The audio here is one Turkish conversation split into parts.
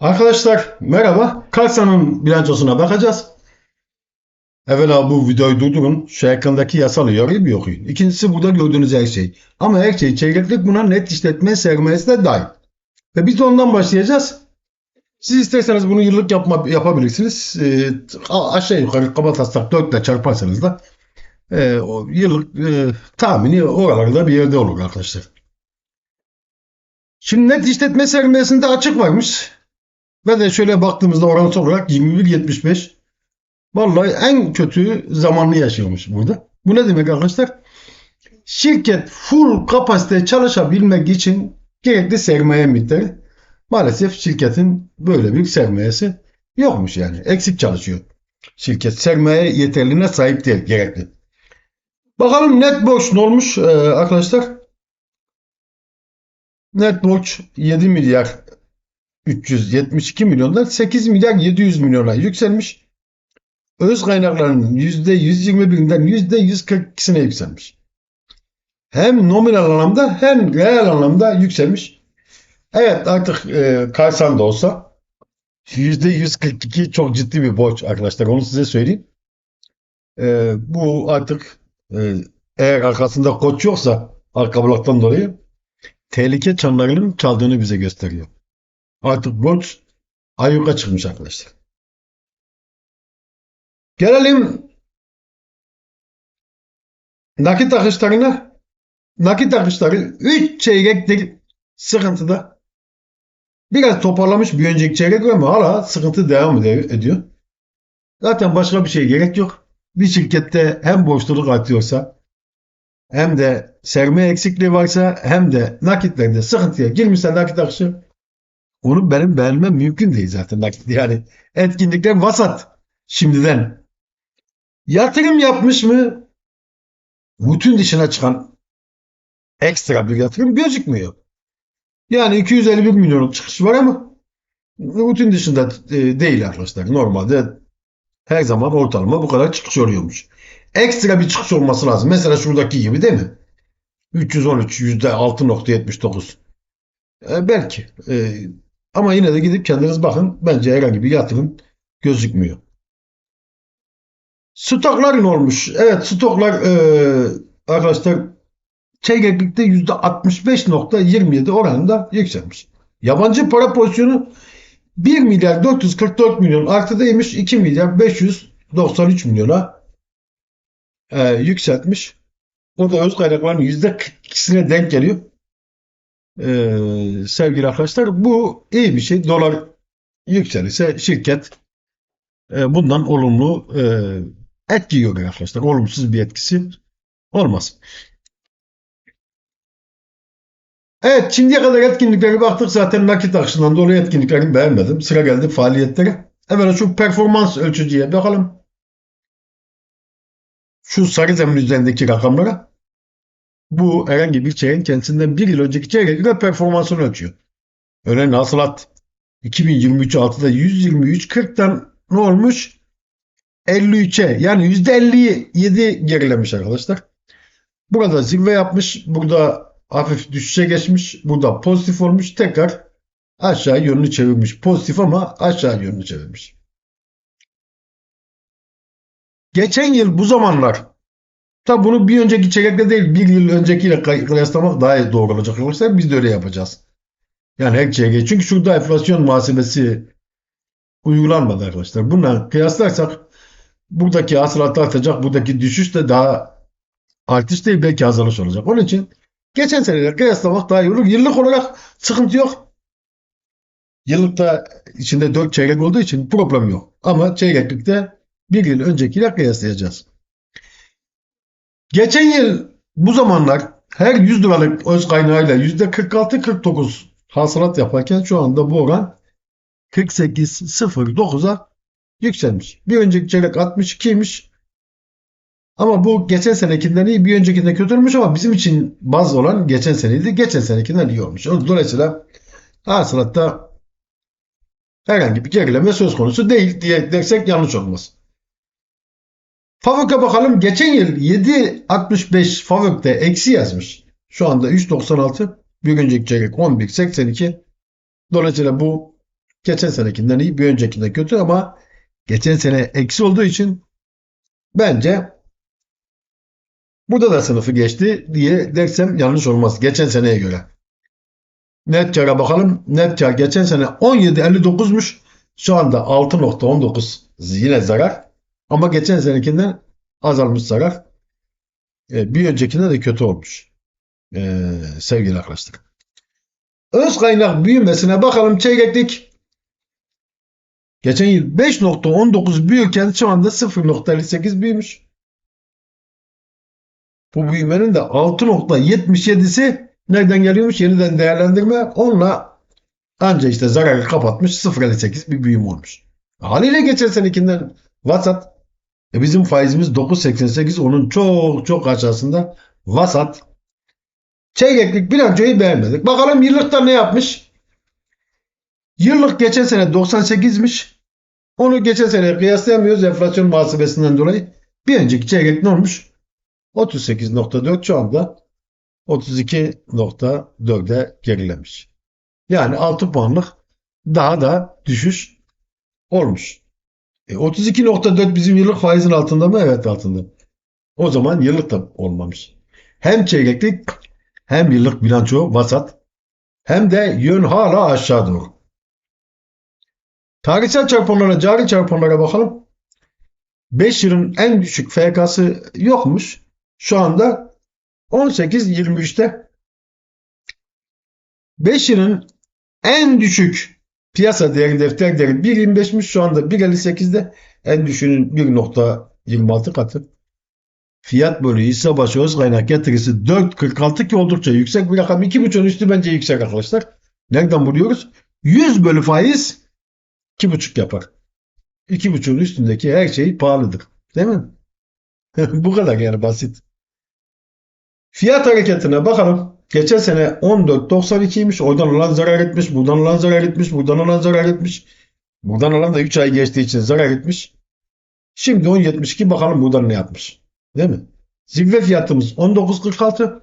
Arkadaşlar merhaba. Karsa'nın bilançosuna bakacağız. Evvela bu videoyu durdurun. Şu ekrandaki yasal uyarıyı bir okuyun. İkincisi burada gördüğünüz her şey. Ama her şey çeyreklik buna net işletme sermayesi de dahil. Ve biz ondan başlayacağız. Siz isterseniz bunu yıllık yapma, yapabilirsiniz. A- aşağı yukarı kaba taslak 4 ile çarparsanız da e, o yıllık e, tahmini oralarda bir yerde olur arkadaşlar. Şimdi net işletme sermayesinde açık varmış. Ve de şöyle baktığımızda orantılı olarak 21.75. Vallahi en kötü zamanlı yaşıyormuş burada. Bu ne demek arkadaşlar? Şirket full kapasite çalışabilmek için gerekli sermaye miktarı. Maalesef şirketin böyle bir sermayesi yokmuş yani. Eksik çalışıyor. Şirket sermaye yeterliğine sahip değil gerekli. Bakalım net borç ne olmuş ee, arkadaşlar? Net borç 7 milyar 372 milyondan 8 milyar 700 milyona yükselmiş. Öz kaynakların %121'inden %142'sine yükselmiş. Hem nominal anlamda hem reel anlamda yükselmiş. Evet artık e, Karsan da olsa %142 çok ciddi bir borç arkadaşlar. Onu size söyleyeyim. E, bu artık e, eğer arkasında koç yoksa arka bloktan dolayı tehlike çanlarının çaldığını bize gösteriyor. Artık borç ayyuka çıkmış arkadaşlar. Gelelim nakit akışlarına. Nakit akışları 3 çeyrektir sıkıntıda. Biraz toparlamış bir önceki çeyrek ama hala sıkıntı devam ediyor. Zaten başka bir şey gerek yok. Bir şirkette hem borçluluk artıyorsa hem de sermaye eksikliği varsa hem de nakitlerde sıkıntıya girmişse nakit akışı onu benim beğenmem mümkün değil zaten. Yani etkinlikler vasat şimdiden. Yatırım yapmış mı? Bütün dışına çıkan ekstra bir yatırım gözükmüyor. Yani 251 milyonluk çıkış var ama bütün dışında e, değil arkadaşlar. Normalde her zaman ortalama bu kadar çıkış oluyormuş. Ekstra bir çıkış olması lazım. Mesela şuradaki gibi değil mi? 313 %6.79. E, belki. E, ama yine de gidip kendiniz bakın. Bence herhangi bir yatırım gözükmüyor. Stoklar ne olmuş? Evet stoklar e, arkadaşlar çeyreklikte %65.27 oranında yükselmiş. Yabancı para pozisyonu 1 milyar 444 milyon artıdaymış 2 milyar 593 milyona e, yükseltmiş. O da öz kaynakların %42'sine denk geliyor. Ee, sevgili arkadaşlar bu iyi bir şey. Dolar yükselirse şirket e, bundan olumlu e, etki görüyor arkadaşlar. Olumsuz bir etkisi olmaz. Evet şimdiye kadar etkinliklere baktık. Zaten nakit akışından dolayı etkinliklerini beğenmedim. Sıra geldi faaliyetlere. Hemen şu performans ölçücüye bakalım. Şu sarı zemin üzerindeki rakamlara. Bu herhangi bir çeyreğin kendisinden bir yıl önceki çeyrekle performansını ölçüyor. Örneğin hasılat 2023 6'da 123.40'tan ne olmuş? 53'e yani %57 gerilemiş arkadaşlar. Burada zirve yapmış. Burada hafif düşüşe geçmiş. Burada pozitif olmuş. Tekrar aşağı yönünü çevirmiş. Pozitif ama aşağı yönünü çevirmiş. Geçen yıl bu zamanlar Tabi bunu bir önceki çeyrekle değil bir yıl öncekiyle kıy- kıyaslamak daha doğru olacak arkadaşlar. Biz de öyle yapacağız. Yani her çeyreğe. Çünkü şurada enflasyon muhasebesi uygulanmadı arkadaşlar. Bununla kıyaslarsak buradaki hasılat artacak. Buradaki düşüş de daha artış değil belki azalış olacak. Onun için geçen seneyle kıyaslamak daha iyi olur. Yıllık olarak sıkıntı yok. Yıllıkta içinde 4 çeyrek olduğu için problem yok. Ama çeyreklikte bir yıl öncekiyle kıyaslayacağız. Geçen yıl bu zamanlar her 100 liralık öz kaynağıyla %46-49 hasılat yaparken şu anda bu oran 48.09'a yükselmiş. Bir önceki çeyrek 62'ymiş. Ama bu geçen senekinden iyi, bir öncekinde kötü olmuş ama bizim için baz olan geçen seneydi. Geçen senekinden iyi olmuş. Dolayısıyla hasılatta herhangi bir gerileme söz konusu değil diye dersek yanlış olmaz. Favök'e bakalım. Geçen yıl 7.65 Favök'te eksi yazmış. Şu anda 3.96. Bir önceki çeyrek 11.82. Dolayısıyla bu Geçen senekinden iyi, bir öncekinden kötü ama geçen sene eksi olduğu için bence burada da sınıfı geçti diye dersem yanlış olmaz. Geçen seneye göre. Net kar'a bakalım. Net kar geçen sene 17.59'muş. Şu anda 6.19 yine zarar. Ama geçen senekinden azalmış zarar. E, bir öncekinde de kötü olmuş. E, sevgili arkadaşlar. Öz kaynak büyümesine bakalım çeyreklik. Geçen yıl 5.19 büyürken şu anda 0.58 büyümüş. Bu büyümenin de 6.77'si nereden geliyormuş? Yeniden değerlendirme. Onunla anca işte zararı kapatmış 0.58 bir büyüm olmuş. Haliyle geçen senekinden vasat. E bizim faizimiz 9.88 onun çok çok aşağısında vasat. Çeyreklik bilançoyu beğenmedik. Bakalım yıllıkta ne yapmış? Yıllık geçen sene 98'miş. Onu geçen sene kıyaslayamıyoruz enflasyon muhasebesinden dolayı. Bir önceki çeyrek ne olmuş? 38.4 şu anda 32.4'e gerilemiş. Yani 6 puanlık daha da düşüş olmuş. E, 32.4 bizim yıllık faizin altında mı? Evet altında. O zaman yıllık da olmamış. Hem çeyreklik hem yıllık bilanço vasat hem de yön hala aşağı doğru. Tarihsel çarpanlara, cari çarpanlara bakalım. 5 yılın en düşük FK'sı yokmuş. Şu anda 18-23'te 5 yılın en düşük piyasa değeri defter değeri 1.25'miş şu anda 1.58'de en düşüğünün 1.26 katı. Fiyat bölü hisse başı öz kaynak getirisi 4.46 ki oldukça yüksek bir rakam. 2.5'ün üstü bence yüksek arkadaşlar. Nereden buluyoruz? 100 bölü faiz 2.5 yapar. 2.5'ün üstündeki her şey pahalıdır. Değil mi? Bu kadar yani basit. Fiyat hareketine bakalım. Geçen sene 14.92'ymiş. Oradan alan zarar etmiş. Buradan alan zarar etmiş. Buradan alan zarar etmiş. Buradan alan da 3 ay geçtiği için zarar etmiş. Şimdi 10.72 bakalım buradan ne yapmış. Değil mi? Zirve fiyatımız 19.46.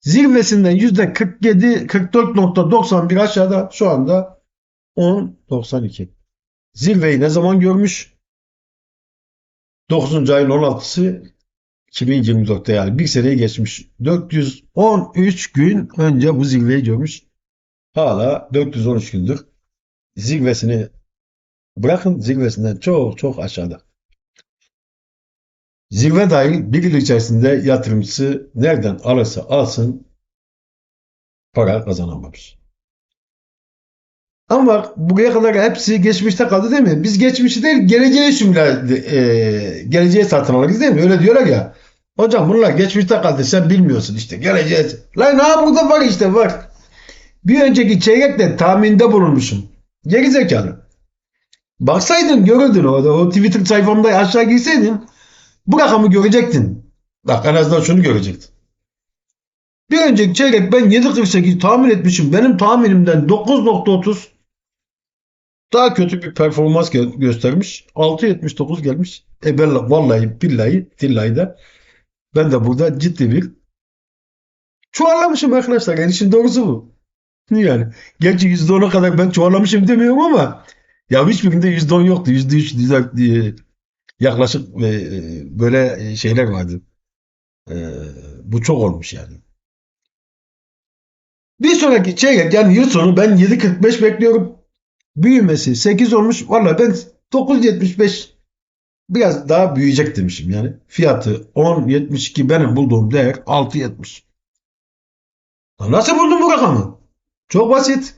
Zirvesinden %47 44.91 aşağıda şu anda 10.92. Zirveyi ne zaman görmüş? 9. ayın 16'sı 2024'te yani bir seneye geçmiş. 413 gün önce bu zirveyi görmüş. Hala 413 gündür. Zirvesini bırakın zirvesinden çok çok aşağıda. Zirve dahil bir yıl içerisinde yatırımcısı nereden alırsa alsın para kazanamamış. Ama buraya kadar hepsi geçmişte kaldı değil mi? Biz geçmişi değil geleceği simüle e, geleceği satın alırız değil mi? Öyle diyorlar ya. Hocam bunlar geçmişte kaldı sen bilmiyorsun işte geleceği. Lan ha burada var işte var. Bir önceki çeyrekte tahminde bulunmuşum. Geri zekalı. Baksaydın görürdün orada. O Twitter sayfamda aşağı girseydin bu rakamı görecektin. Bak en azından şunu görecektin. Bir önceki çeyrek ben 7.48 tahmin etmişim. Benim tahminimden 9.30 daha kötü bir performans gö- göstermiş. 6.79 gelmiş. E ben vallahi billahi dillahi de ben de burada ciddi bir çuvallamışım arkadaşlar. Yani işin doğrusu bu. Yani gerçi %10'a kadar ben çuvallamışım demiyorum ama ya hiçbirinde %10 yoktu. %3, %4 diye yaklaşık e, böyle şeyler vardı. E, bu çok olmuş yani. Bir sonraki çeyrek yani yıl sonu ben 7.45 bekliyorum. Büyümesi 8 olmuş. Valla ben 9.75 biraz daha büyüyecek demişim yani. Fiyatı 10.72 benim bulduğum değer 6.70. Lan Nasıl buldun bu rakamı? Çok basit.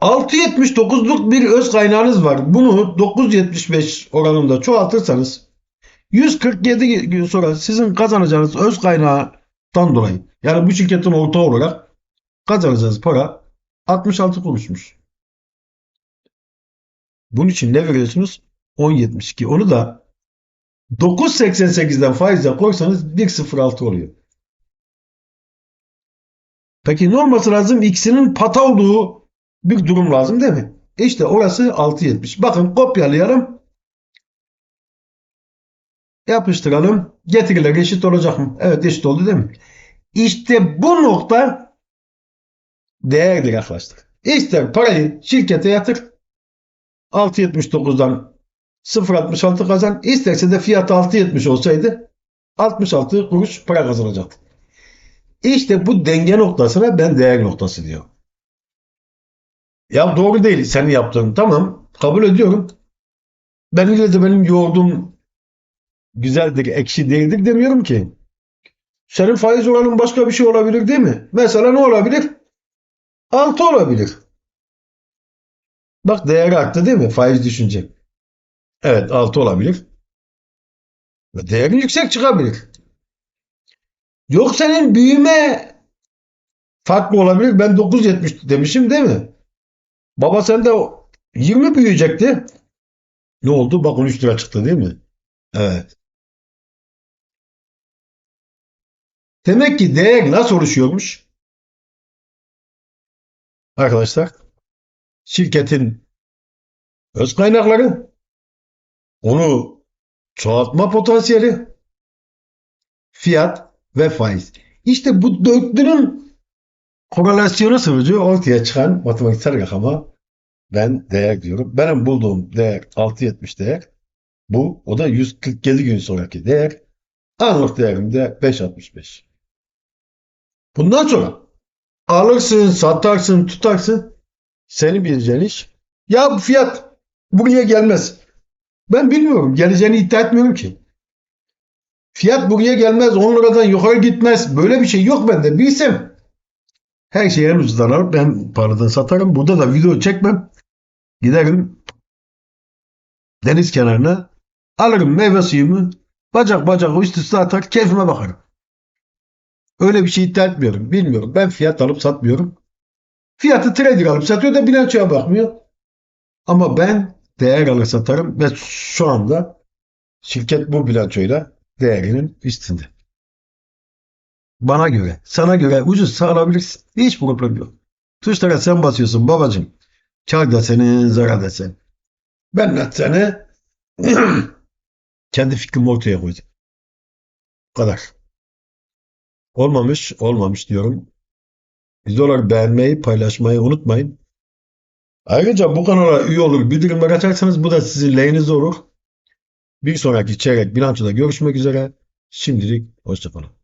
6.79'luk bir öz kaynağınız var. Bunu 9.75 oranında çoğaltırsanız 147 gün sonra sizin kazanacağınız öz kaynağından dolayı yani bu şirketin ortağı olarak kazanacağınız para 66 kuruşmuş. Bunun için ne veriyorsunuz? 10.72. Onu da 9.88'den faize koysanız 1.06 oluyor. Peki ne olması lazım? İkisinin pata olduğu bir durum lazım değil mi? İşte orası 6.70. Bakın kopyalayalım. Yapıştıralım. Getiriler eşit olacak mı? Evet eşit oldu değil mi? İşte bu nokta değerdir arkadaşlar. İster parayı şirkete yatır. 6.79'dan 0.66 kazan. İsterse de fiyat 6.70 olsaydı 66 kuruş para kazanacaktı. İşte bu denge noktasına ben değer noktası diyorum. Ya doğru değil senin yaptığın. Tamam kabul ediyorum. Ben yine de benim yoğurdum güzeldir, ekşi değildir demiyorum ki. Senin faiz oranın başka bir şey olabilir değil mi? Mesela ne olabilir? 6 olabilir. Bak değeri arttı değil mi? Faiz düşünce. Evet 6 olabilir. Ve değerin yüksek çıkabilir. Yok senin büyüme farklı olabilir. Ben 9.70 demişim değil mi? Baba sende 20 büyüyecekti. Ne oldu? Bak 13 lira çıktı değil mi? Evet. Demek ki değer nasıl oluşuyormuş? Arkadaşlar şirketin öz kaynakları, onu çoğaltma potansiyeli, fiyat ve faiz. İşte bu dörtlünün korelasyonu sonucu ortaya çıkan matematiksel rakama ben değer diyorum. Benim bulduğum değer 6.70 değer. Bu o da 147 gün sonraki değer. Anlık değerim de 5.65. Bundan sonra alırsın, satarsın, tutarsın. Senin bileceğin iş. Ya bu fiyat buraya gelmez. Ben bilmiyorum. Geleceğini iddia etmiyorum ki. Fiyat buraya gelmez. 10 liradan yukarı gitmez. Böyle bir şey yok bende. Bilsem. Her şeyi en ucuzdan alıp ben paradan satarım. Burada da video çekmem. Giderim deniz kenarına alırım meyve suyumu bacak bacak üst üste atar keyfime bakarım. Öyle bir şey iddia etmiyorum. Bilmiyorum. Ben fiyat alıp satmıyorum. Fiyatı trader alıp satıyor da bilançoya bakmıyor. Ama ben değer alır satarım ve şu anda şirket bu bilançoyla değerinin üstünde. Bana göre, sana göre ucuz sağlayabilirsin. Hiç problem yok. Tuşlara sen basıyorsun babacığım. Kar da senin, zarar da sen. Ben de seni kendi fikrimi ortaya koydum. Bu kadar. Olmamış, olmamış diyorum. Videoları beğenmeyi, paylaşmayı unutmayın. Ayrıca bu kanala üye olur, bildirimler açarsanız bu da sizin lehinize olur. Bir sonraki çeyrek bilançoda görüşmek üzere. Şimdilik hoşçakalın.